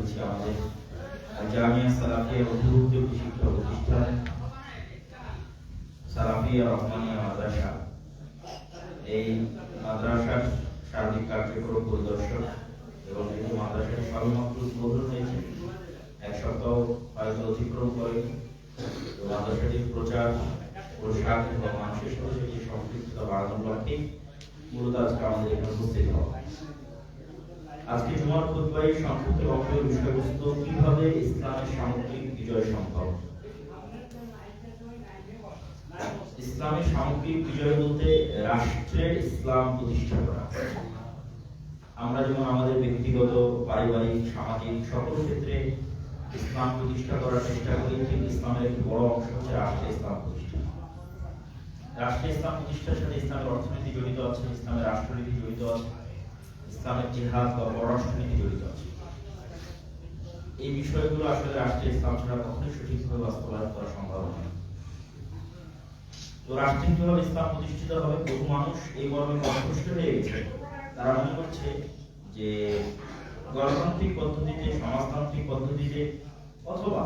করেছি আমাদের। জামিয়া সালাফিয়া অধিভুক্ত শিক্ষা প্রতিষ্ঠান সালাফিয়া রহমানিয়া মাদ্রাসা। এই মাদ্রাসার সার্বিক কার্যক্রম পরিদর্শক এবং এই যে মাদ্রাসাটি সবেমাত্র উদ্বোধন হয়েছে। এক সপ্তাহ হয়তো অতিক্রম করে মাদ্রাসাটির প্রচার, প্রসার এবং মানুষের সাথে যে সম্পৃক্ততা বাড়ানোর লক্ষ্যে মূলত আজকে আমাদের এখানে উপস্থিত হওয়া। আজকে জুমার খুতবায় সংক্ষিপ্ত বক্তব্যের বিষয়বস্তু কীভাবে ইসলামের সামগ্রিক বিজয় সম্ভব? ইসলামের সামগ্রিক বিজয় বলতে রাষ্ট্রের ইসলাম প্রতিষ্ঠা করা। আমরা যেমন আমাদের ব্যক্তিগত, পারিবারিক, সামাজিক সকল ক্ষেত্রে ইসলাম প্রতিষ্ঠা করার চেষ্টা করি, ঠিক ইসলামের একটি বড় অংশ হচ্ছে রাষ্ট্রের ইসলাম প্রতিষ্ঠা। রাষ্ট্রের ইসলাম প্রতিষ্ঠার সাথে ইসলামের অর্থনীতি জড়িত আছে, ইসলামের রাষ্ট্রনীতি জড়িত আছে। ইসলামের জিহাদ বা পররাষ্ট্রনীতি জড়িত আছে। এই বিষয়গুলো আসলে রাষ্ট্রের ইসলাম ছাড়া কখনোই সঠিকভাবে বাস্তবায়ন করা সম্ভব নয়। তো রাষ্ট্রে কীভাবে ইসলাম প্রতিষ্ঠিত হবে বহু মানুষ এই মর্মে কষ্ট হয়ে গেছে। তারা মনে করছে যে গণতান্ত্রিক পদ্ধতিতে, সমাজতান্ত্রিক পদ্ধতিতে অথবা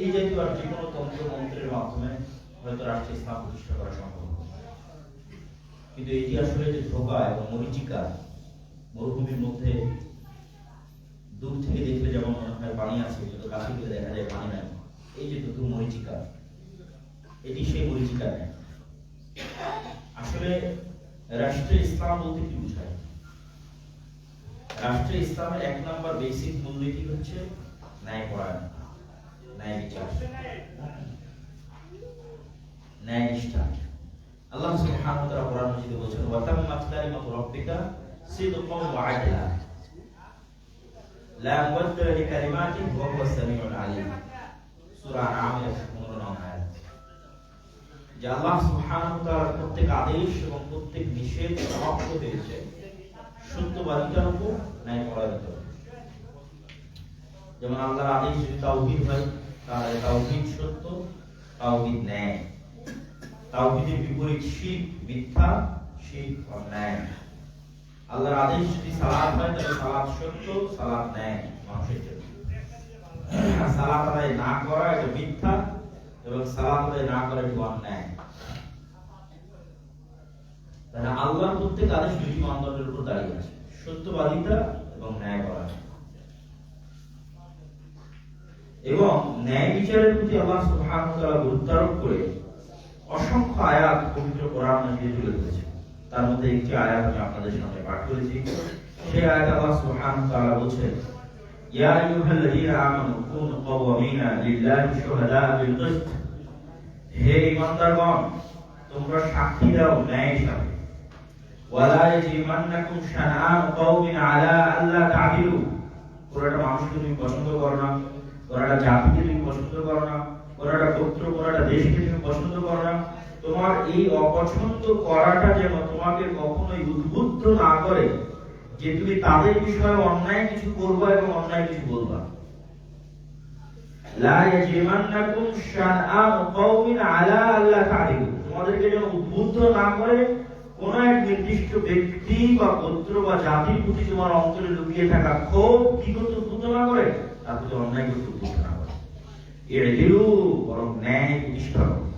এই জাতীয় আর যে কোনো তন্ত্র মন্ত্রের মাধ্যমে হয়তো রাষ্ট্রে ইসলাম প্রতিষ্ঠা করা সম্ভব কিন্তু এটি আসলে যে ধোকা এবং মরিচিকা মরুভূমির মধ্যে দূর থেকে দেখলে যেমন মনে হয় পানি আছে, কিন্তু কাছে গেলে দেখা যায় পানি নাই। এই যে দুটো মরিচিকা, এটি সেই মরিচিকা নেয় আসলে রাষ্ট্রে ইসলাম বলতে কি বোঝায়? রাষ্ট্রে ইসলামের এক নম্বর বেসিক মূলনীতি হচ্ছে ন্যায় পরায়ণ ন্যায় বিচার, ন্যায় নিষ্ঠা। আল্লাহ সুবহানাহু ওয়া তাআলা কোরআন মাজিদে বলেছেন, ওয়া তাম্মাত কালিমাতু রাব্বিকা লিকালিমাতিহি ওয়া হুয়া সামিউল আলিম সূরা আনআমের 15 নম্বর আয়াত যে আল্লাহ সুবহানাহু তাআলার প্রত্যেক আদেশ এবং প্রত্যেক নিষেধ সমাপ্ত হয়েছে সত্যবাদিতার উপর ন্যায় উপর। যেমন আল্লাহর আদেশ যদি তাওহীদ হয় তাহলে তাওহীদ সত্য তাওহীদ ন্যায় তাওহীদের বিপরীত শিরক মিথ্যা শিরক অন্যায় আল্লাহর আদেশ, যদি সালাত হয়, তাহলে সালাত সত্য, সালাত ন্যায়, মানুষের জন্য। সালাত আদায় না করা এটা মিথ্যা, এবং সালাত আদায় না করা এটা অন্যায়। তাহলে আল্লাহর প্রত্যেক আদেশ দুটি মানদণ্ডের উপর দাঁড়িয়ে আছে। সত্যবাদিতা এবং ন্যায় করা এবং ন্যায় বিচারের প্রতি আল্লাহ সুবহানাহু ওয়া তাআলা গুরুত্ব আরোপ করে অসংখ্য আয়াত পবিত্র কোরআন মাজিদে তুলে ধরেছে তার মধ্যে একটি আয়াত আমি আপনাদের সামনে পাঠ করেছি। সেই আয়াত আল্লাহ সুবহানাহু ওয়া তাআলা বলছেন, ইয়া আইয়ুহাল্লাযীনা আমানু কুনু কাওয়ামিনা লিল্লাহি শুহাদা বিল কিসত। হে ঈমানদারগণ, তোমরা সাক্ষী দাও ন্যায়ের সাথে। ওয়ালা ইয়াজরিমান্নাকুম শানআন কওমিন আলা আল্লা তা'দিলু কোন একটা মানুষকে তুমি পছন্দ করো না কোন একটা জাতিকে তুমি পছন্দ করো না কোন একটা গোত্র কোন একটা দেশকে তুমি পছন্দ করো না। তোমার এই অপছন্দ করাটা যেন তোমাকে কখনোই উদ্বুদ্ধ না করে যে তুমি তাদের বিষয়ে অন্যায় কিছু করবা এবং অন্যায় কিছু বলবা। তোমাদেরকে যেন উদ্বুদ্ধ না করে কোন এক নির্দিষ্ট ব্যক্তি বা গোত্র বা জাতির প্রতি তোমার অন্তরে লুকিয়ে থাকা ক্ষোভ কি করতে উদ্বুদ্ধ না করে? তার প্রতি অন্যায় করতে উদ্বুদ্ধ না করে। এর বরং ন্যায় প্রতিষ্ঠা করো।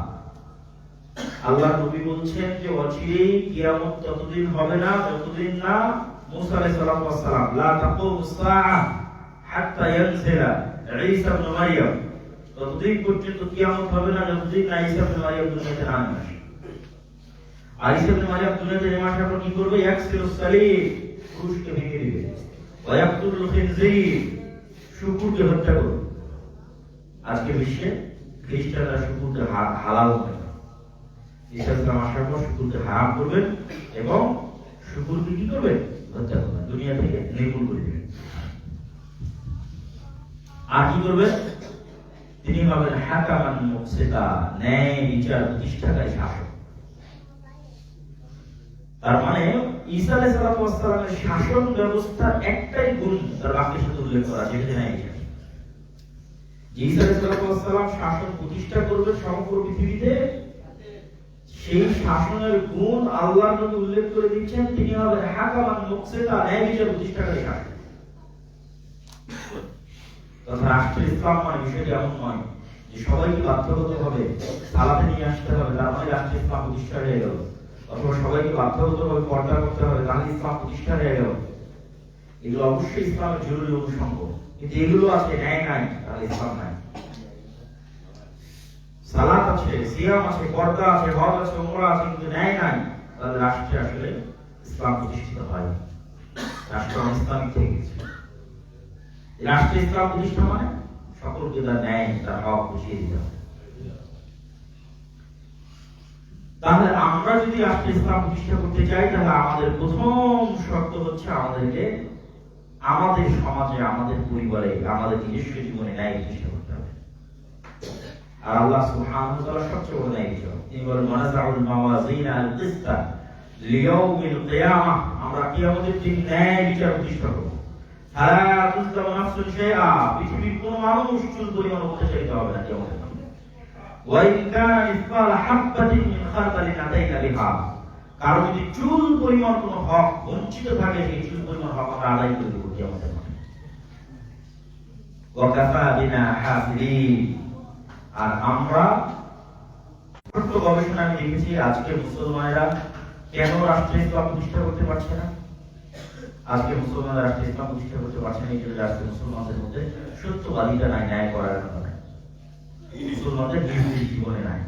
আল্লাহ নবী বলছেন যে অচিরেই কিয়ামত ততদিন হবে না, যতদিন না মুসা আলাইহিস সালাম ওয়াসসালাম লা তাকুমুস সাআ হাত্তা ইয়ানজিলা ঈসা ইবনে মারইয়াম ততদিন পর্যন্ত কিয়ামত হবে না, যতদিন না ঈসা ইবনে মারইয়াম দুনিয়াতে না আসে আর ঈসা ইবনে মারইয়াম দুনিয়াতে নেমে আসার পর কি করবে? ইয়াকসিরু সালিব ক্রুশকে ভেঙে দিবে। ওয়া ইয়াকতুলুল খিনজির, শুকুরকে হত্যা করবে। আজকে বিশ্বে খ্রিস্টানরা শুকুরকে হালাল করে। আসার পর শুকুরকে করবেন এবং শুকুরকে কি করবেন হত্যা করবেন দুনিয়া থেকে নির্মূল করে দেবেন আর কি করবেন তিনি ন্যায়, বিচার প্রতিষ্ঠাকারী শাসক। তার মানে ঈসা শাসন ব্যবস্থার একটাই গুণ তার বাক্যের সাথে উল্লেখ করা, যেটা যে ঈসা আলাইহিস সালাম শাসন প্রতিষ্ঠা করবে সমগ্র পৃথিবীতে সেই শাসনের গুণ আল্লাহর নবী উল্লেখ করে দিচ্ছেন, তিনি হবেন হাকামান মুকসিতা, ন্যায় বিচার প্রতিষ্ঠাকারী শাসক। তথা রাষ্ট্রের ইসলাম মানে বিষয়টি এমন নয় যে সবাইকে বাধ্যগত হবে সালাতে নিয়ে আসতে হবে, তার মানে রাষ্ট্রের ইসলাম প্রতিষ্ঠা হয়ে গেল। অথবা সবাইকে বাধ্যগত হবে পর্দা করতে হবে, তাহলে ইসলাম প্রতিষ্ঠা হয়ে গেল। এগুলো অবশ্যই ইসলামের জরুরি অনুষঙ্গ। কিন্তু এগুলো আছে, ন্যায় নাই, তাহলে ইসলাম নাই। আছে, সিয়াম আছে, পর্দা আছে, হজ আছে, উমরা আছে, কিন্তু ন্যায় নাই, তাহলে রাষ্ট্রে আসলে ইসলাম প্রতিষ্ঠিত হয়। রাষ্ট্র ইসলামিক থেকে গেছে। রাষ্ট্র ইসলাম প্রতিষ্ঠা মানে সকলকে তার ন্যায়, তার হক বুঝিয়ে দিতে হবে। তাহলে আমরা যদি রাষ্ট্র ইসলাম প্রতিষ্ঠা করতে চাই, তাহলে আমাদের প্রথম শর্ত হচ্ছে আমাদেরকে আমাদের সমাজে, আমাদের পরিবারে, আমাদের নিজস্ব জীবনে ন্যায় প্রতিষ্ঠা আর আল্লাহ সুবহানাহু ওয়া তাআলা সবচেয়ে বড় বিচারক তিনি বলেন মানাজাউল মাওয়াজিন আল কিসতা লিয়াউমিল কিয়ামাহ আমরা কিয়ামতের দিন ন্যায় বিচার প্রতিষ্ঠা করব। সারা তুজলাম নাফসুন শাইআ। পৃথিবীর কোনো মানুষ চুল পরিমাণ অত্যাচারিত হবে না কিয়ামতের দিন। ওয়াইন কানা মিসকাল হাববাতিন মিন খারদালিন আতাইনা বিহা। কারও যদি চুল পরিমাণ কোনো হক বঞ্চিত থাকে, সেই চুল পরিমাণ হক আমরা আদায় করে দেবো কিয়ামতের মাঠে ওয়াকাফা বিনা হাফিলিন আর আমরা ছোট্ট গবেষণা দেখেছি আজকে মুসলমানেরা কেন রাষ্ট্র ইসলাম প্রতিষ্ঠা করতে পারছে না? আজকে মুসলমানরা রাষ্ট্র ইসলাম প্রতিষ্ঠা করতে পারছে না, এই জন্য আজকে মুসলমানদের মধ্যে সত্যবাদিতা নাই, ন্যায় করার নাই। মুসলমানদের নিজের জীবনে নাই।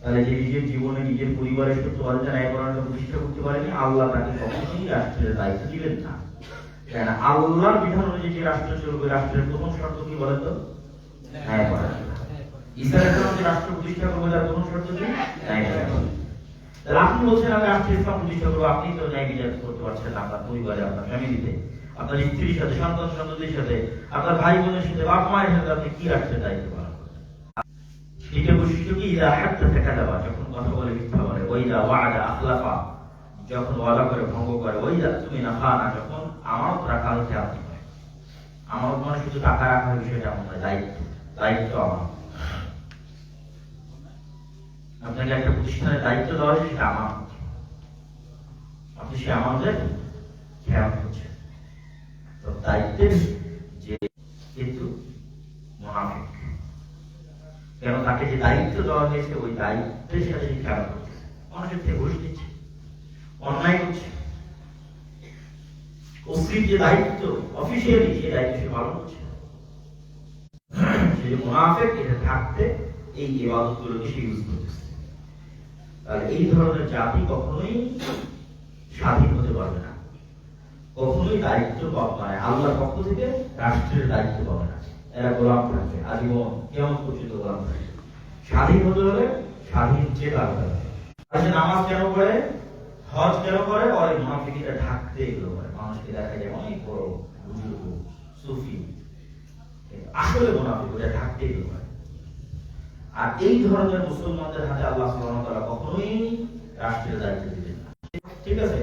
তাহলে যে নিজের জীবনে নিজের পরিবারের ন্যায় করার প্রতিষ্ঠা করতে পারেনি, আল্লাহ তাকে কখনোই রাষ্ট্রের দায়িত্ব দিবেন না। কেন আল্লাহর বিধান অনুযায়ী যে রাষ্ট্র চলবে, রাষ্ট্রের প্রথম শর্ত কি বলেন তো ন্যায় করা না, আপনার স্ত্রীর সাথে, সন্তান সন্ততির সাথে, আপনার ভাই বোনের সাথে, বাপ মায়ের সাথে আপনি কি দায়িত্ব পালন টাকা দেওয়া যখন কথা বলে, মিথ্যা ওয়াদা আখলাফা, যখন ওয়াদা করে, ভঙ্গ করে ওইদা তুমি না খানা, যখন আমানত রাখা হচ্ছে আপনি আমানত মানে শুধু টাকা রাখার বিষয়টা নয় দায়িত্ব। দায়িত্ব আমার আপনাকে একটা প্রতিষ্ঠানের দায়িত্ব দেওয়া হয়েছে, সেটা আমার আপনি সে আমাদের খেয়াল করছেন। তো দায়িত্বের যে কিন্তু কেন তাকে যে দায়িত্ব দেওয়া হয়েছে, ওই দায়িত্বের সাথে খেয়াল করছে। মানুষের থেকে ঘুষ দিচ্ছে অন্যায় করছে। ওসির যে দায়িত্ব অফিসিয়ালি সে দায়িত্ব সে পালন করছে। এটা থাকতে এই ইবাদত গুলোকে সে ইউজ করতেছে। এই ধরনের জাতি কখনোই স্বাধীন হতে পারবে না। কখনোই দায়িত্ব মানে আল্লাহর পক্ষ থেকে রাষ্ট্রের দায়িত্ব পাবে না। এরা গোলাম থাকবে, আজীবন কেমন পর্যন্ত গোলাম থাকবে। স্বাধীন হতে হলে স্বাধীন চেতা হতে হবে। আচ্ছা নামাজ কেন করে হজ কেন করে? ওই মুনাফিকিরা ঢাকতে এগুলো করে। মানুষকে দেখা যায় অনেক বড় বুজুর্গ, সুফি। আসলে মুনাফিক ওটা ঢাকতে এগুলো করে। আর এই ধরনের মুসলমানদের হাতে আল্লাহ সুবহানাহু কখনোই রাষ্ট্রের দায়িত্ব দিবেন না। ঠিক আছে?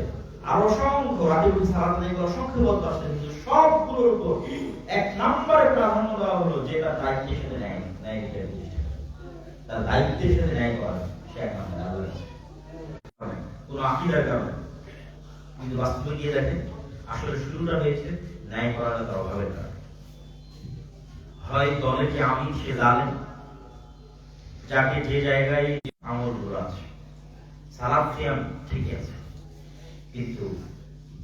আর অসংখ্য সালাত অসংখ্য কিন্তু সবগুলোর উপর এক নম্বরে প্রাধান্য দেওয়া হলো যে তার দায়িত্বের সাথে ন্যায় ন্যায় তার দায়িত্বের সাথে ন্যায় করা, সে এক নম্বরে আল্লাহ আকিদার কারণে? কিন্তু বাস্তবে গিয়ে দেখেন, আসলে শুরুটা হয়েছে ন্যায় করাটা তার অভাবের কারণে। হয় দলে যে আমি সে জানেন যাকে যে জায়গায় আমলগুলো আছে সালাদ সিয়াম ঠিকই আছে, কিন্তু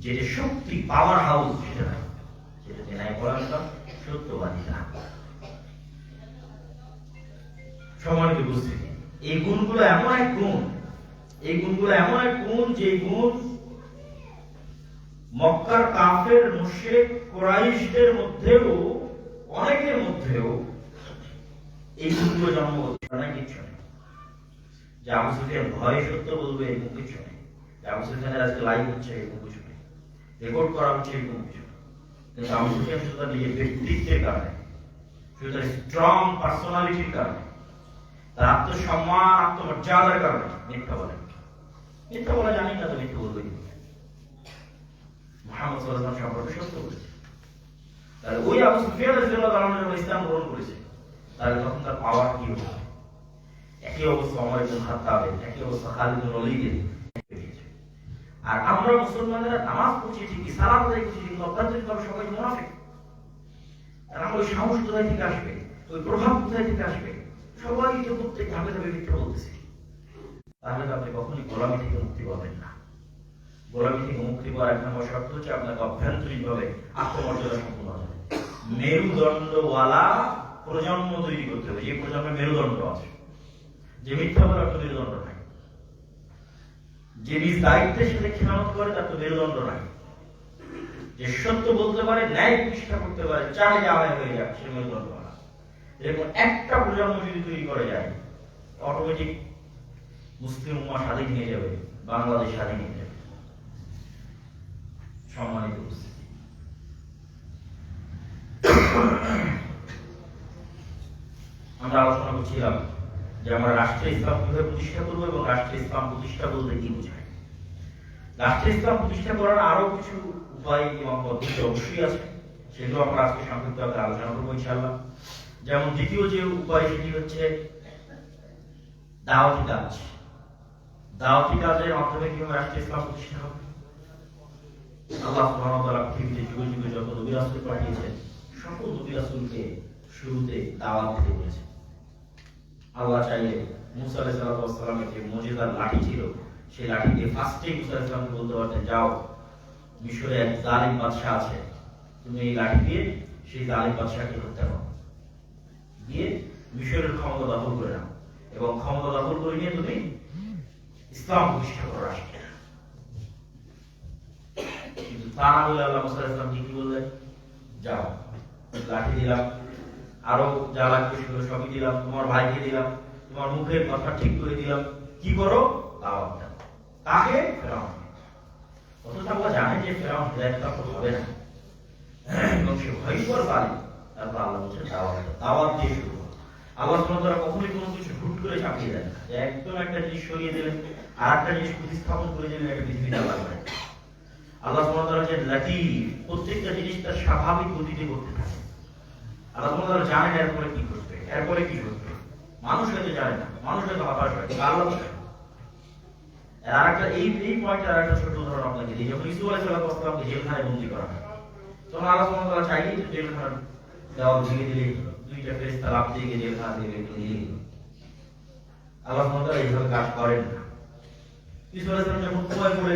যেটা শক্তি পাওয়ার হাউস সেটা উপস্থিতি, এই গুণগুলো এমন এক গুণ, এই গুণগুলো এমন এক গুণ যে গুণ মক্কার কাফের, মুশরিক, কোরাইশদের মধ্যেও, অনেকের মধ্যেও এই গুণগুলো জন্মগত না কিছু নেই। সুফিয়ান ভয় সত্য বলবে, এরকম কিছু নেই। আবু সুফিয়ানের আজকে লাইভ হচ্ছে, এরকম কিছু নেই। রেকর্ড করা হচ্ছে, এরকম কিছু। কিন্তু আবু সুফিয়ান শুধু নিজের ব্যক্তিত্বের কারণে, শুধু স্ট্রং পার্সোনালিটির কারণে, তার আত্মসম্মান, আত্মমর্যাদার কারণে মিথ্যা বলে। মিথ্যা বলা জানি না তো মিথ্যা বলবে? মুহাম্মদ সম্পর্কে সত্য বলেছে। তাহলে ওই আবু সুফিয়ান তাআলা ইসলাম গ্রহণ করেছে তাহলে তখন তার পাওয়ার কি হতো একই অবস্থা আমার ইবনে খাত্তাবের একই অবস্থা খালিদ ওয়ালিদের আর আমরা মুসলমানেরা নামাজ পড়ছি ঠিকই কিন্তু অভ্যন্তরীণভাবে সবাই মুনাফিক। আর আমরা ওই সাহস কোথায় থেকে আসবে? ওই প্রভাব কোথায় থেকে আসবে? সবাই প্রত্যেক ধাপে ধাপে মিথ্যা বলতেছে। তাহলে আপনি কখনই গোলামি থেকে মুক্তি পাবেন না। গোলামি থেকে মুক্তি পাওয়ার এক নম্বর শর্ত হচ্ছে আপনাকে অভ্যন্তরীণ ভাবে আত্মমর্যাদা সম্পূর্ণ হবে। মেরুদণ্ডওয়ালা প্রজন্ম তৈরি করতে হবে। যে প্রজন্মে মেরুদণ্ড আছে। যে মিথ্যা বলার তো মেরুদণ্ড নাই। যে নিজ দায়িত্বের সাথে খেয়ানত করে, তার তো মেরুদণ্ড নাই। যে সত্য বলতে পারে, ন্যায় প্রতিষ্ঠা করতে পারে চাই হয় হয়ে যাক, সে মেরুদণ্ড না। এরকম একটা প্রজন্ম যদি তৈরি করে যায় অটোমেটিক মুসলিম উম্মা স্বাধীন হয়ে যাবে, বাংলাদেশ স্বাধীন হয়ে যাবে। সম্মানিত উপস্থিতি। আমরা আলোচনা করছিলাম যে আমরা রাষ্ট্রে ইসলাম কীভাবে প্রতিষ্ঠা করব এবং রাষ্ট্রে ইসলাম প্রতিষ্ঠা বলতে কি বোঝায়। রাষ্ট্রে ইসলাম প্রতিষ্ঠা করার আরও কিছু উপায় এবং পদ্ধতি অবশ্যই আছে, সেগুলো আমরা আজকে সংক্ষিপ্ত আলোচনা করব ইনশাআল্লাহ। যেমন দ্বিতীয় যে উপায় সেটি হচ্ছে দাওয়াতি কাজ। দাওয়াতি কাজের মাধ্যমে কীভাবে রাষ্ট্রে ইসলাম প্রতিষ্ঠা হবে? আল্লাহ সুবহানাহু পৃথিবীতে যুগে যুগে যত নবী রাসূল পাঠিয়েছেন, সকল নবী রাসূলকে শুরুতে দাওয়াত দিতে বলেছেন। আল্লাহ চাইলে মুসা আলাইহিস যে মুজিজার লাঠি ছিল, সেই লাঠি দিয়ে ফার্স্টে মুসা আলাইহিস বলতে পারতেন, যাও, মিশরে এক জালিম বাদশা আছে। তুমি এই লাঠি দিয়ে সেই জালিম বাদশাকে হত্যা করো। দিয়ে মিশরের ক্ষমতা দখল করে নাও এবং ক্ষমতা দখল করে নিয়ে তুমি ইসলাম প্রতিষ্ঠা করো রাষ্ট্রে কিন্তু তা না বলে আল্লাহ মুসা আলাইহিস কি বললেন? যাও, লাঠি দিলাম। আরও যা লাগবে সেগুলো সবই দিলাম। তোমার ভাইকে দিলাম। তোমার মুখের কথা ঠিক করে দিলাম। কি করো? ফেরাউন অথচ আমরা যে হৃদয় হবে না। এবং সে ভয়ঙ্কর পারে তারপর আল্লাহ বলছে দিয়ে শুরু। আল্লাহ ওয়া তাআলা কখনোই কোনো কিছু হুট করে চাপিয়ে দেন না। একদম একটা জিনিস সরিয়ে দিলেন আর একটা জিনিস প্রতিস্থাপন করে দিলেন একটা পৃথিবীতে আল্লাহ ওয়া তাআলা যে লাতিফ। প্রত্যেকটা জিনিস তার স্বাভাবিক গতিতে করতে থাকে। আল্লাহ তাআলা জানেন কি এরপরে কি হয়তো জানে না হয় আল্লাহ আর আরেকটা, এই এই পয়েন্টে আরেকটা ছোট উদাহরণ আপনাকে দিই, যখন ইসু জেলখানায় বন্দী করা হয়, তখন আল্লাহ চাইলেই তো দেওয়াল ভেঙে দিলে দুইটা লাফ দিয়ে জেলখানা করে দিয়ে দিল। আল্লাহ এইভাবে কাজ করেন না আর করে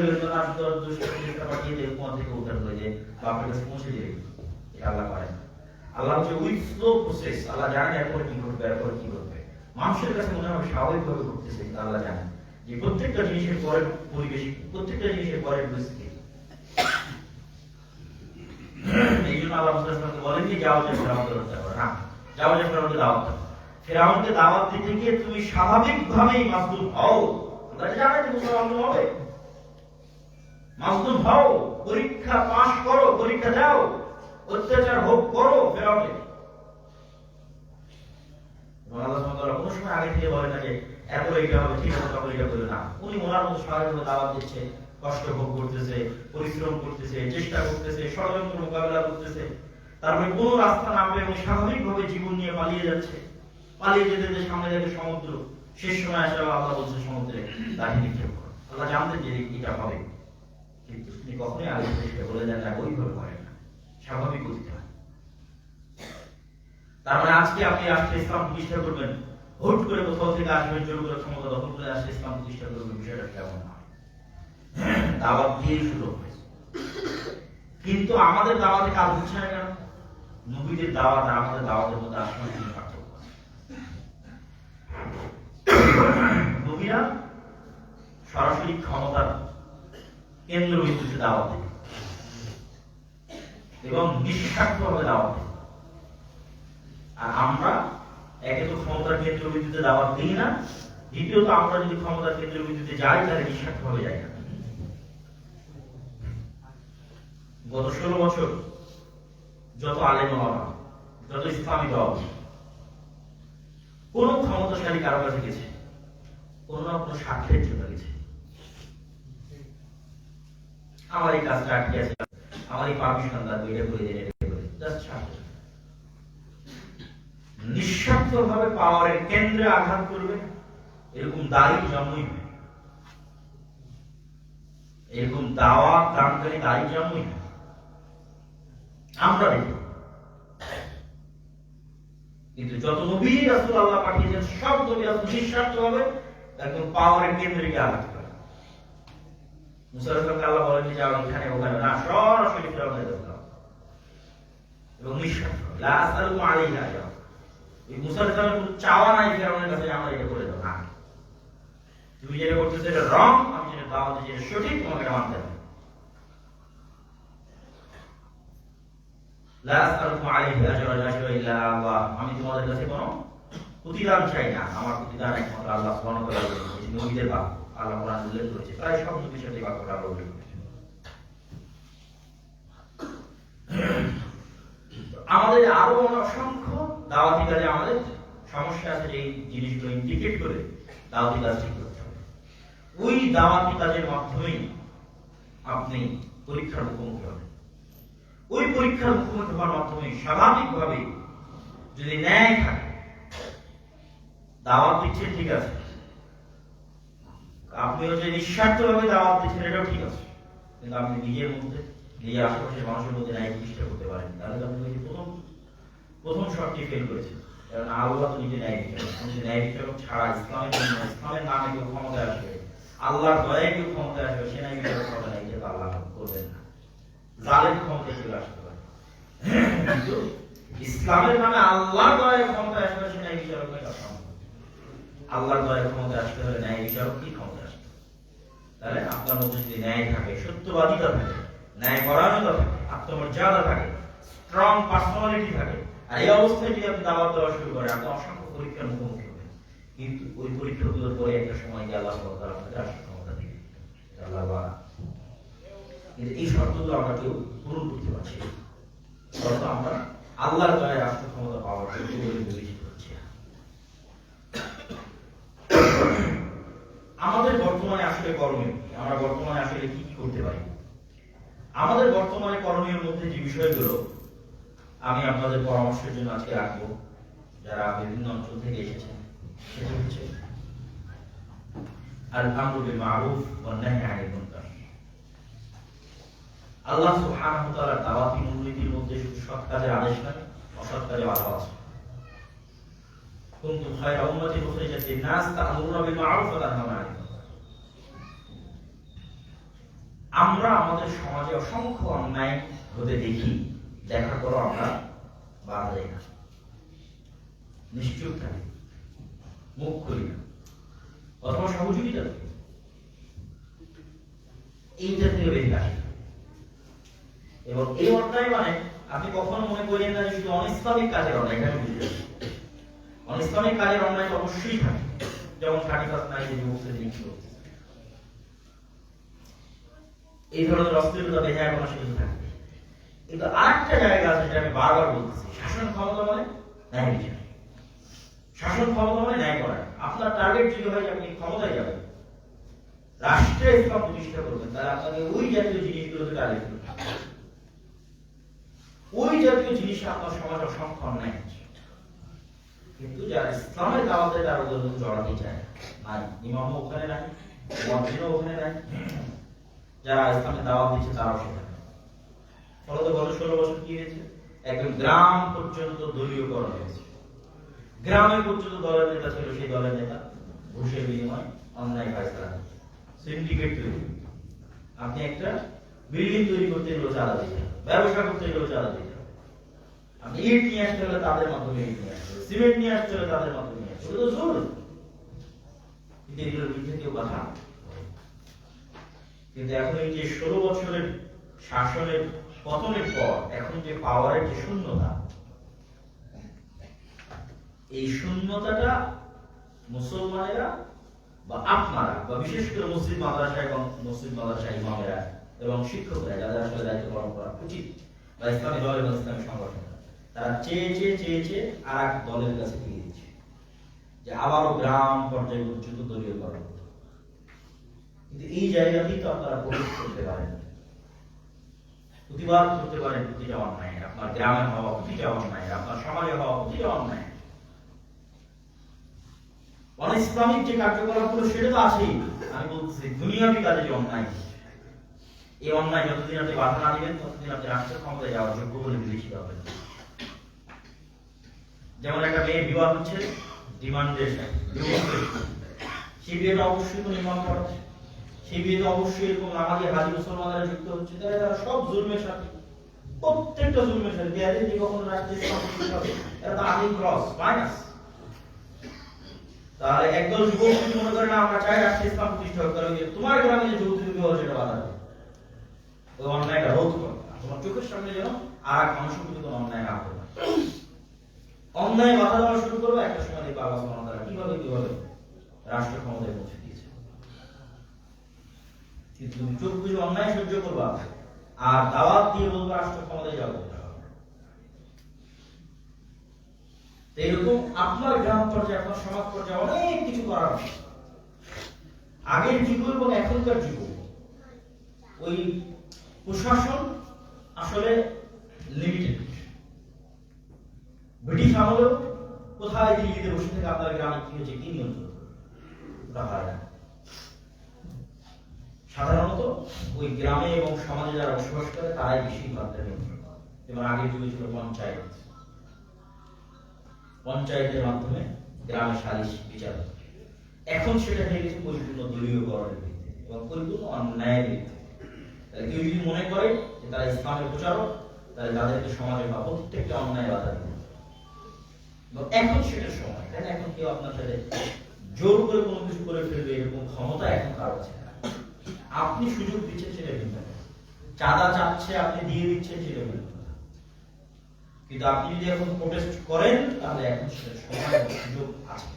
আল্লাহ করেন। আল্লাহ হচ্ছে উইথ স্লো প্রসেস আল্লাহ জানেন এরপরে কি করবে এরপরে কি করবে মানুষের কাছে মনে হয় স্বাভাবিকভাবে ঘটতেছে আল্লাহ জানেন যে প্রত্যেকটা জিনিসের পরে পরিবেশ, প্রত্যেকটা জিনিসের পরে পরিস্থিতি। যাও হবে। হও, পরীক্ষা পাশ করো, পরীক্ষা দাও। অত্যাচার ভোগ করো করতেছে তারপরে কোনো রাস্তা জীবন নিয়ে পালিয়ে যাচ্ছে। পালিয়ে যেতে যেতে সামনে যাবে সমুদ্র। শেষ সময় আসলে আল্লাহ বলছে, সমুদ্রে আল্লাহ জানতেন যে এটা হবে। কিন্তু কখনোই আগে বলে দেন ওইভাবে করেন স্বাভাবিক হয় তার মানে আজকে আপনি আসলে ইসলাম প্রতিষ্ঠা করবেন, হুট করে কোথাও থেকে আসবেন, জোর করে ক্ষমতা দখল করে আসলে ইসলাম প্রতিষ্ঠা করবেন, বিষয়টা কেমন হয় দিয়েই শুরু হয়েছে কিন্তু আমাদের দাওয়াতে কাজ হচ্ছে না কেন? নবীদের দাওয়াত আর আমাদের দাওয়াতের মধ্যে আসলে কি পার্থক্য নবীরা সরাসরি ক্ষমতার কেন্দ্রবিন্দুতে দাওয়াত দেয় এবং নিঃস্বার্থভাবে দাওয়াত দেয় আর আমরা একে তো ক্ষমতার কেন্দ্রবিন্দুতে দাওয়াত দিই না, দ্বিতীয়ত আমরা যদি ক্ষমতার কেন্দ্রবিন্দুতে যাই, তাহলে নিঃস্বার্থভাবে যাই না। গত ষোলো বছর যত আলেম ওলামা যত ইসলামী দল কোন ক্ষমতাশালী কারও কাছে গেছে, কোন না কোনো স্বার্থের জন্য গেছে। আমার এই কাজটা আটকে আছে। আমার এই পারমিশন লাগবে এটা করে দিন পাওয়ারের কেন্দ্রে আঘাত করবে, এরকম জন্মই হয়। এরকম দাওয়া জন্মই হয়। আমরা দেখি কিন্তু যত নবী রাসূল আল্লাহ পাঠিয়েছেন, সব নবী রাসূল নিঃস্বার্থ হবে একদম পাওয়ারের কেন্দ্রে আঘাত আল্লাহ বলেন যে এখানে ওখানে না, সরাসরি। এবং আজরা। এই চাওয়া নাই কাছে আমরা এটা করে না। তুমি যেটা রং, আমি যেটা দাওয়াতে যেটা সঠিক, তোমাকে মানতে হবে। আমি তোমাদের কাছে কোনো প্রতিদান চাই না। আমার প্রতিদান একমাত্র আল্লাহ নবীদের বাপ আল্লাহ কোরআন উল্লেখ করেছে। প্রায় সব এই বাক্যটা আল্লাহ উল্লেখ করেছেন আমাদের আরও অসংখ্য দাওয়াতি কাজে আমাদের সমস্যা আছে যে জিনিসগুলো ইন্ডিকেট করে দাওয়াতি কাজ ঠিক করতে হবে। ওই দাওয়াতি কাজের মাধ্যমেই আপনি পরীক্ষার মুখোমুখি হবেন। ওই পরীক্ষার মুখোমুখি হওয়ার মাধ্যমে স্বাভাবিকভাবে যদি ন্যায় থাকে, দাওয়াত দিচ্ছেন ঠিক আছে। আপনি হচ্ছে নিঃস্বার্থভাবে দাওয়াত দিচ্ছেন, এটাও ঠিক আছে। কিন্তু আপনি নিজের মধ্যে নিজের আশেপাশের মানুষের মধ্যে ন্যায় প্রতিষ্ঠা করতে পারেন তাহলে আপনি ওই প্রথম প্রথম শর্টটি ফেল করেছেন। কারণ আল্লাহ তো নিজে ন্যায় বিচারক। নিজে ন্যায় বিচারক ছাড়া ইসলামের জন্য ইসলামের নামে কেউ ক্ষমতায় আসবে। আল্লাহর দয়ায় কেউ ক্ষমতায় আসবে, সে ন্যায় বিচারক হবে না এটা আল্লাহ করবেন না। জালেম ক্ষমতায় চলে আসতে পারে কিন্তু ইসলামের নামে আল্লাহর দয়ায় ক্ষমতায় আসবে সে ন্যায় বিচারক হয়ে অসম্ভব। আল্লাহর দয়ায় ক্ষমতায় আসতে হলে ন্যায় বিচারক কি ক্ষমতায় আসবে তাহলে আপনার মধ্যে যদি ন্যায় থাকে, সত্যবাদিতা থাকে, ন্যায় পরায়ণতা থাকে, আত্মমর্যাদা থাকে স্ট্রং পার্সোনালিটি থাকে, আর এই অবস্থায় যদি আপনি দাওয়াত দেওয়া শুরু করেন, আপনি অসংখ্য পরীক্ষার মুখোমুখি হবেন। কিন্তু ওই পরীক্ষাগুলোর পরে একটা সময় গিয়ে আল্লাহ সুবহানাহু আপনাকে রাষ্ট্র ক্ষমতা দিবে আল্লাহ বা কিন্তু এই শর্তগুলো আমরা কেউ পূরণ করতে পারছি আমরা আল্লাহর দয়ায় রাষ্ট্র ক্ষমতা পাওয়ার জন্য বিবেচিত হচ্ছে না। আমাদের বর্তমানে আসলে করণীয় কি? আমরা বর্তমানে আসলে কি কি করতে পারি আমাদের বর্তমানে করণীয় মধ্যে যে বিষয়গুলো আমি আপনাদের পরামর্শের জন্য আজকে রাখব যারা বিভিন্ন অঞ্চল থেকে এসেছেন। সেটা হচ্ছে মারুফ আল্লাহ সুবহানাহু মূলনীতির মধ্যে সৎ কাজের আদেশ নয়, অসৎ বাধা আছে খায়রা উখরিজাত লিন-নাস তা'মুরুনা বিল মারুফ ওয়া তানহাউনা আমরা আমাদের সমাজে অসংখ্য অন্যায় হতে দেখি দেখার পরও আমরা বাধা দেই না নিশ্চুপ থাকি মুখ খুলি না অথবা সহযোগিতা করি বেরিয়ে আসি এবং এই অন্যায় মানে আপনি কখনো মনে করেন না যে শুধু অনিসলামিক কাজের অন্যায় পারি। অনিসলামিক কাজের অন্যায় অবশ্যই থাকে। যেমন থার্টি ফার্স্ট নাইটে যুবকদের লিঙ্ক করছে এই ধরনের অশ্লীলতা বেহায় কোনো থাকে কিন্তু আরেকটা জায়গা আছে যেটা আমি বারবার বলতেছি। শাসন ক্ষমতা মানে ন্যায় বিচার। শাসন ক্ষমতা মানে ন্যায় করা। আপনার টার্গেট যদি হয় আপনি ক্ষমতায় যাবেন, রাষ্ট্রে ইসলাম প্রতিষ্ঠা করবেন, তাহলে আপনাকে ওই জাতীয় জিনিসগুলোকে টার্গেট করতে ওই জাতীয় জিনিসে আপনার সমাজ অসংখ্য আছে কিন্তু যারা ইসলামের দাওয়াতে তার ওদের জড়াতে চায়। নাই ইমামও ওখানে নাই ওখানে নাই, যারা ইসলামের দাওয়াত দিচ্ছে তারাও সেখানে ফলত গত ষোলো বছর কি হয়েছে? একদম গ্রাম পর্যন্ত দলীয়করণ হয়েছে। গ্রামে পর্যন্ত দলের নেতা ছিল সেই দলের নেতা। ঘুষের বিনিময় অন্যায় ফায়সলা সিন্ডিকেট তৈরি। আপনি একটা বিল্ডিং তৈরি করতে গেলেও দিতে ব্যবসা করতে গেলেও দিতে আপনি ইট নিয়ে আসতে হলে তাদের মাধ্যমে ইট নিয়ে আসতে সিমেন্ট নিয়ে আসতে হলে তাদের মাধ্যমে নিয়ে আসতে। তো জোর কিন্তু এগুলোর বিরুদ্ধে কেউ কথা কিন্তু এখন এই যে ষোলো বছরের শাসনের পতনের পর এখন যে পাওয়ারের যে শূন্যতা, এই শূন্যতাটা মুসলমানেরা বা আপনারা বা বিশেষ করে মুসলিম মাদ্রাসা এবং মুসলিম মাদ্রাসা ইমামেরা এবং শিক্ষকরা যাদের আসলে দায়িত্ব পালন করা উচিত বা ইসলামী দল এবং ইসলামী সংগঠন তারা চেয়ে চেয়ে চেয়ে চেয়ে আর এক দলের কাছে ফিরে দিচ্ছে যে আবারও গ্রাম পর্যায়ে পর্যন্ত দলীয় করা কিন্তু এই জায়গাতেই তো আপনারা প্রবেশ করতে পারেন। প্রতিবাদ করতে পারেন প্রতিটা অন্যায় আপনার গ্রামে হওয়া প্রতিটা অন্যায় আপনার সমাজে হওয়া প্রতিটা অন্যায়। অনিসলামিক যে কার্যকলাপগুলো সেটা তো আছেই। আমি বলতেছি, দুনিয়াবি কাজে যে অন্যায় এই অন্যায় যতদিন আপনি বাধা না দিবেন, ততদিন আপনি রাষ্ট্রের ক্ষমতায় যাওয়ার যোগ্য বলে বিবেচিত হবেন। যেমন একটা মেয়ে বিবাহ হচ্ছে, ডিমান্ডের সেই বিয়েটা অবশ্যই তো নির্মাণ করা বিয়েতে অবশ্যই এরকম নামাজি হাজি মুসলমানরা যুক্ত হচ্ছে, তারা তারা সব জুলমের সাথে, প্রত্যেকটা জুলমের সাথে বিয়ারে যে কখনো হবে এটা তো আদিম ক্রস মাইনাস তাহলে একদল যুবক যদি মনে করে, না, আমরা চাই রাষ্ট্রের ইসলাম প্রতিষ্ঠা তাহলে ওই যে তোমার গ্রামে যে যুবতী বিবাহ সেটা বাধা দেবে। ওই অন্যায়টা রোধ করো। তোমার চোখের সামনে যেন আর এক মানুষের প্রতি কোনো অন্যায় না করে। অন্যায় বাধা দেওয়া শুরু করবে, একটা সময় দেখবে আল্লাহ তাআলা কীভাবে কীভাবে রাষ্ট্র ক্ষমতায় পৌঁছে দিয়েছে। কিন্তু তুমি চোখ বুঝে অন্যায় সহ্য করবা। আর দাওয়াত দিয়ে বলব, রাষ্ট্র ক্ষমতায় যাব এরকম আপনার গ্রাম পর্যায়ে, আপনার সমাজ পর্যায়ে অনেক কিছু করার। আগের যুগ এবং এখনকার যুগ ওই প্রশাসন আসলে লিমিটেড ব্রিটিশ আমলেও কোথায় দিল্লিতে বসে থেকে আপনার গ্রামে কি হচ্ছে কি নিয়ন্ত্রণ? সাধারণত ওই গ্রামে এবং সমাজে যারা বসবাস করে, তারাই বেশি মাত্রা নিয়ন্ত্রণ করে যেমন আগের যুগে ছিল পঞ্চায়েত পঞ্চায়েতের মাধ্যমে গ্রামে সালিশ বিচার। এখন সেটা হয়ে গেছে পরিপূর্ণ দলীয়করণের ভিত্তিতে এবং পরিপূর্ণ অন্যায়ের ভিত্তিতে তাহলে কেউ যদি মনে করে যে তারা ইসলামের প্রচারক, তাহলে তাদেরকে সমাজে বা প্রত্যেকটা অন্যায় বাধা এবং এখন সেটা সময়, তাই? এখন কেউ আপনার সাথে জোর করে কোনো কিছু করে ফেলবে, এরকম ক্ষমতা এখন কারও আছে। আপনি সুযোগ দিচ্ছেন সেটা ভিন্ন চাঁদা চাচ্ছে, আপনি দিয়ে দিচ্ছেন সেটা ভিন্ন কিন্তু আপনি যদি এখন প্রোটেস্ট করেন, তাহলে এখন সময় সুযোগ আছে।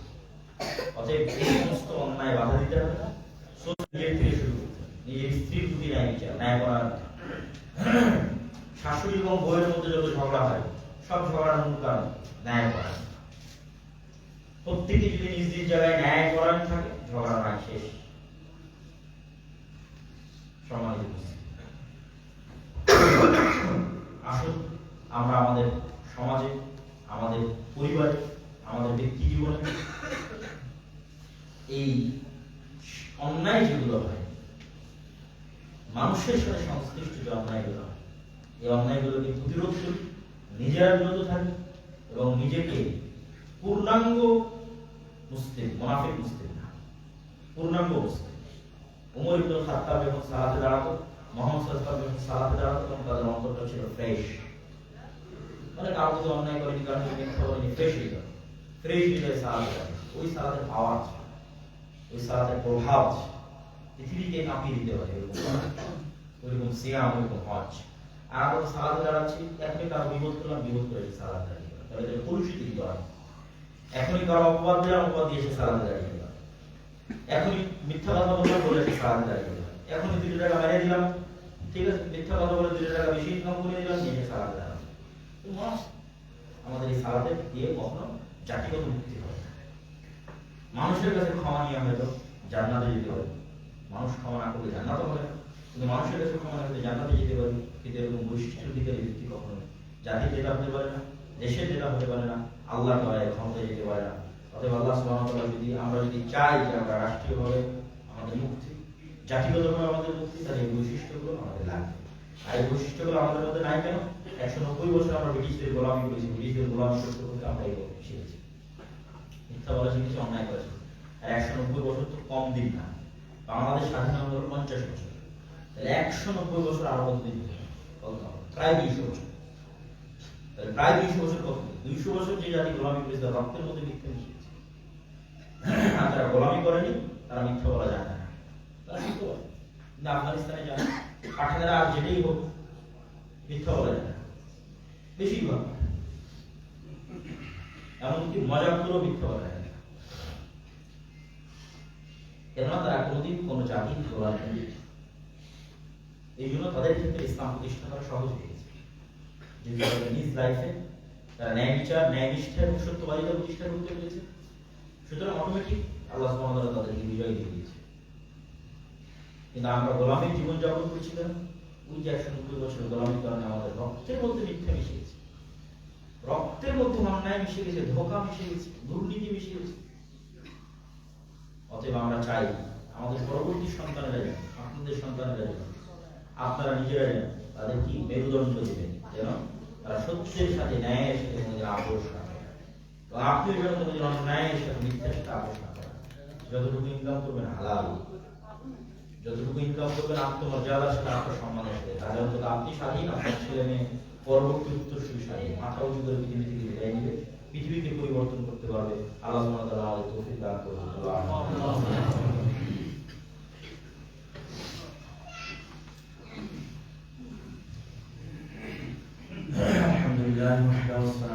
অতএব এই সমস্ত অন্যায় বাধা দিতে হবে না। থেকে শুরু করতে স্ত্রীর প্রতি ন্যায় বিচার, ন্যায় করার শাশুড়ি এবং বউয়ের মধ্যে যত ঝগড়া হয়, সব ঝগড়ার মূল কারণ ন্যায় করা প্রত্যেকে যদি নিজ নিজ জায়গায় ন্যায় করার থাকে, ঝগড়া হয় শেষ। উপস্থিতি। আসুন, আমরা আমাদের সমাজে, আমাদের পরিবারে, আমাদের ব্যক্তি জীবনে এই অন্যায় যেগুলো হয়, মানুষের সাথে সংশ্লিষ্ট যে অন্যায়গুলো হয়, এই অন্যায়গুলোকে প্রতিরোধ করি, নিজেরা বিরত থাকি এবং নিজেকে পূর্ণাঙ্গ মুসলিম, মোনাফিক মুসলিম না, পূর্ণাঙ্গ মুসলিম উমর ইবনুল খাত্তাব যখন সালাতে দাঁড়াতো, মোহাম্মদ সাল্লাল্লাহু যখন সালাতে দাঁড়াতো তাদের অন্তরটা ছিল ফ্রেশ মানে কাউ যদি অন্যায় করেনি, কারণ যদি মিথ্যা বলেনি ফ্রেশ হয়ে গেল। ফ্রেশ হয়ে সালাতে ওই সালাতের পাওয়ার আছে ওই সালাতের প্রভাব আছে পৃথিবীকে কাঁপিয়ে দিতে পারে এরকম ওইরকম সিয়াম, ওইরকম হজ। আর আমরা তো দাঁড়াচ্ছি, এখনই কারও বিপদ করলাম বিপদ করে এসে সালাদ দাঁড়িয়ে। তাহলে কলুষিত কিন্তু আর এখনই কারও অপবাদ দিলাম অপবাদ দিয়ে এসে দাঁড়িয়ে। এখনই মিথ্যা কথা বললাম বলে দাঁড়িয়ে গেলাম এখনই দুটো টাকা মেরে দিলাম, ঠিক আছে? মিথ্যা কথা বলে দুটো টাকা বেশি ইনকাম করে দিলাম এসে সালাদে দাঁড়ালাম আমাদের এই সালাদে দিয়ে কখনো জাতিগত মুক্তি না। মানুষের কাছে ক্ষমা নিয়ে হয়তো জান্নাতে যেতে পারি মানুষ ক্ষমা না করলে জান্নাত হবে। কিন্তু মানুষের কাছে ক্ষমা না করলে জান্নাতে যেতে পারি কিন্তু এরকম বৈশিষ্ট্যের দিকে ব্যক্তি কখনো জাতির যেটা হতে পারে না দেশের যেটা হতে পারে না আল্লাহ দয়ায় ক্ষমতায় যেতে পারে না। অতএব আল্লাহ তাআলা যদি, আমরা যদি চাই যে আমরা রাষ্ট্রীয়ভাবে আমাদের মুক্তি, জাতিগতভাবে আমাদের মুক্তি, তাহলে এই বৈশিষ্ট্যগুলো আমাদের লাগবে। আর এই বৈশিষ্ট্যগুলো আমাদের মধ্যে নাই কেন? একশো নব্বই বছর আমরা ব্রিটিশদের গোলামি করেছি, ব্রিটিশদের গোলামি করতে করতে আমরা এগুলো শিখেছি। মিথ্যা বলা শিখেছি, অন্যায় করেছি আর একশো নব্বই বছর তো কম দিন না। বাংলাদেশ স্বাধীন হলো পঞ্চাশ বছর। তাহলে একশো নব্বই বছর আরও কত দিন হবে? কত হবে? প্রায় দুইশো বছর। প্রায় দুইশো বছর কত দুইশো বছর যে জাতি গোলামি করেছে, তার রক্তের মধ্যে মিথ্যা আর যারা গোলামি করেনি? তারা মিথ্যা বলা যায় না। আফগানিস্তানে যায় পাঠানেরা আর যেটাই হোক, মিথ্যা বলা যায় না। বেশিরভাগ। এমনকি মজা করেও মিথ্যা বলা যায় না। কেননা তারা কোনোদিন কোনো জাতির গোলামি করেনি। এই জন্য তাদের ক্ষেত্রে ইসলাম প্রতিষ্ঠা করা সহজ হয়েছে যদি তাদের নিজ লাইফে তারা ন্যায় বিচার, ন্যায় নিষ্ঠা এবং সত্যবাদিতা প্রতিষ্ঠা করতে পেরেছে। সুতরাং অটোমেটিক আল্লাহ সুবহানাহু বিজয় দিয়ে দিয়েছে। কিন্তু আমরা গোলামীর জীবন যাপন করছি কেন? ওই যে একশো নব্বই বছর গোলামীর কারণে আমাদের রক্তের মধ্যে মিথ্যা মিশে গেছে। রক্তের মধ্যে অন্যায় মিশে গেছে, ধোকা মিশে গেছে, দুর্নীতি মিশে গেছে। অতএব আমরা চাই আমাদের পরবর্তী সন্তানেরা যেন, আপনাদের সন্তানেরা যেন, আপনারা নিজেরা যেন তাদের কি মেরুদণ্ড দেবেন, যেন তারা সত্যের সাথে ন্যায়ের সাথে এবং আপনি যেন কোনোদিন অন্যায়ের সাথে মিথ্যার সাথে আপোষ না করেন যতটুকু ইনকাম করবেন হালাল যতটুকু ইনকাম করবেন আত্মমর্যাদার সাথে আত্মসম্মানের সাথে তাহলে অন্তত আপনি স্বাধীন আপনার ছেলে মেয়ে পরবর্তী উত্তরসূরি স্বাধীন মাথা উঁচু করে পৃথিবী থেকে বিদায় নিবে পৃথিবীকে পরিবর্তন করতে পারবে আল্লাহ সুবহানাহু ওয়া তাআলা আমাদের তৌফিক দান করুন আল্লাহ الحمد لله وحده والصلاة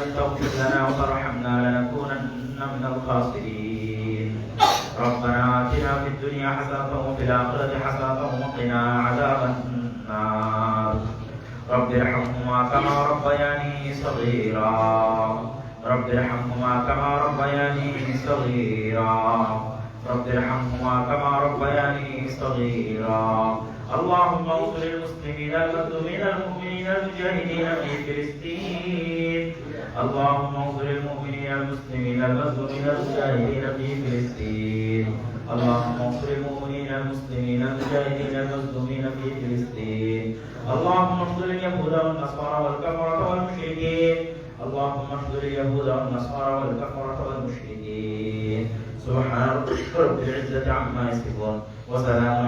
لم تغفر لنا وترحمنا لنكونن من الخاسرين. ربنا آتنا في الدنيا حسنة وفي الآخرة حسنة وقنا عذاب النار. رب ارحمهما كما ربياني صغيرا. رب ارحمهما كما ربياني صغيرا. رب ارحمهما كما ربياني صغيرا. اللهم اغفر للمسلمين المظلومين المؤمنين المجاهدين في فلسطين. اللهم اغفر للمؤمنين المسلمين المظلومين المجاهدين في فلسطين. اللهم اغفر للمؤمنين المسلمين المجاهدين المظلومين في فلسطين. اللهم اغفر اليهود والنصارى والكفرة والمشركين. اللهم اغفر اليهود والنصارى والكفرة والمشركين. سبحان ربك رب العزة عما يصفون. وسلام